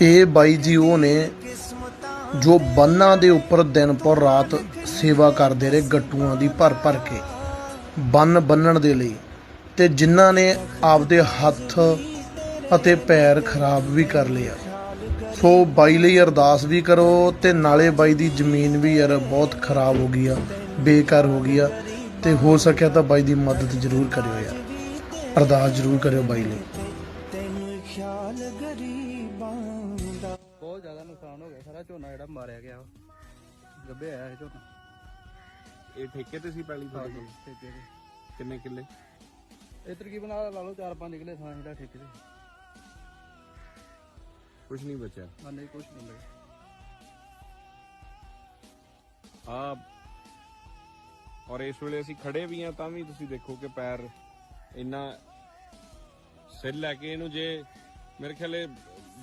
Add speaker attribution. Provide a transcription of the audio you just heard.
Speaker 1: ਇਹ ਬਾਈ ਜੀ ਉਹ ਨੇ ਜੋ ਬੰਨਾਂ ਦੇ ਉੱਪਰ ਦਿਨ ਪਰ ਰਾਤ ਸੇਵਾ ਕਰਦੇ ਰਹੇ ਗੱਟੂਆਂ ਦੀ ਭਰ ਭਰ ਕੇ, ਬੰਨ ਬੰਨਣ ਦੇ ਲਈ ਤੇ ਜਿਨ੍ਹਾਂ ਨੇ ਆਪਦੇ ਹੱਥ ਅਤੇ ਪੈਰ ਖਰਾਬ ਵੀ ਕਰ ਲਿਆ ਸੋ ਬਾਈ ਲਈ ਅਰਦਾਸ ਵੀ ਕਰੋ ਤੇ ਨਾਲੇ ਬਾਈ ਦੀ ਜ਼ਮੀਨ ਵੀ ਯਾਰ ਬਹੁਤ ਖਰਾਬ ਹੋ ਗਈ ਆ, ਬੇਕਾਰ ਹੋ ਗਈ ਆ ਤੇ ਹੋ ਸਕਿਆ ਤਾਂ ਬਾਈ ਦੀ ਮਦਦ ਜ਼ਰੂਰ ਕਰਿਓ ਯਾਰ। ਅਰਦਾਸ ਜ਼ਰੂਰ ਕਰਿਓ ਬਾਈ ਲਈ।
Speaker 2: ਬਹੁਤ ਜ਼ਿਆਦਾ ਨੁਕਸਾਨ ਹੋ ਗਿਆ ਸਾਰਾ ਝੋਨਾ ਜਿਹੜਾ ਮਾਰਿਆ ਗਿਆ ਗੱਬੇ ਆਇਆ ਇਹ ਝੋਨਾ।
Speaker 3: ਇਹ ਠੇਕੇ ਤੇ ਸੀ ਪਹਿਲੀ ਤੁਹਾਡੇ ਕੋਲ?
Speaker 2: ਠੇਕੇ ਤੇ।
Speaker 3: ਕਿੰਨੇ ਕਿੱਲੇ?
Speaker 2: ਇਹ ਤਕਰੀਬਨ ਆਹ ਲਾ ਲਓ 4-5 ਕਿਲੇ ਥਾਂ ਜਿਹੜਾ ਠੇਕੇ ਤੇ।
Speaker 3: ਕੁਝ ਨਹੀਂ ਬਚਿਆ।
Speaker 2: ਮੰਨੇ ਕੁਝ ਨਹੀਂ ਮਿਲਿਆ
Speaker 3: ਆ ਔਰ ਇਸ ਵੇਲੇ ਅਸੀਂ ਖੜੇ ਵੀ ਆ ਤਾਂ ਵੀ ਤੁਸੀਂ ਦੇਖੋ ਕਿ ਪੈਰ ਇੰਨਾ ਸਿਰ ਲੈ ਕੇ ਇਹਨੂੰ ਜੇ ਮੇਰੇ ਖਿਆਲੇ